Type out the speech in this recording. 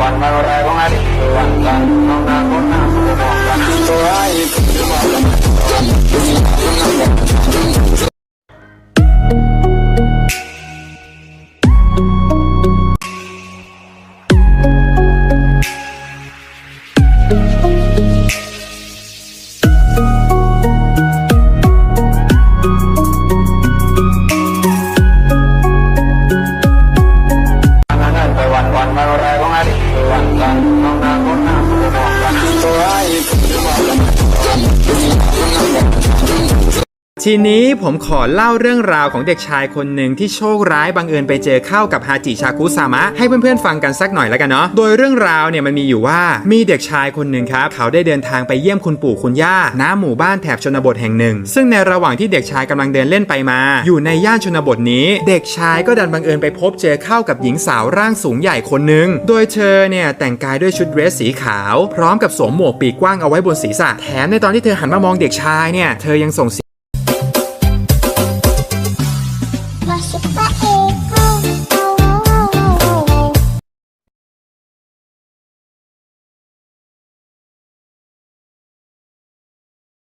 วัน ทีนี้ผมขอเล่าเรื่องราวของเด็กชายคนหนึ่งที่โชคร้ายบังเอิญไปเจอเข้ากับฮาจิชาคุซามะให้เพื่อนๆฟังกันสักหน่อยแล้วกันเนาะโดยเรื่องราวเนี่ยมันมีอยู่ว่ามีเด็กชายคนหนึ่งครับเขาได้เดินทางไปเยี่ยมคุณปู่คุณย่าณหมู่บ้านแถบชนบทแห่งหนึ่ง ซึ่งในระหว่างที่เด็กชายกำลังเดินเล่นไปมา อยู่ในย่านชนบทนี้ เด็กชายก็ดันบังเอิญไปพบเจอเข้ากับหญิงสาวร่างสูงใหญ่คนหนึ่งโดยเธอเนี่ยแต่งกายด้วยชุดเดรสสีขาว พร้อมกับสวมหมวกปีกกว้างเอาไว้บนศีรษะแถมในตอนที่เธอหันมามองเด็กชายเนี่ยเธอยังส่งเสียง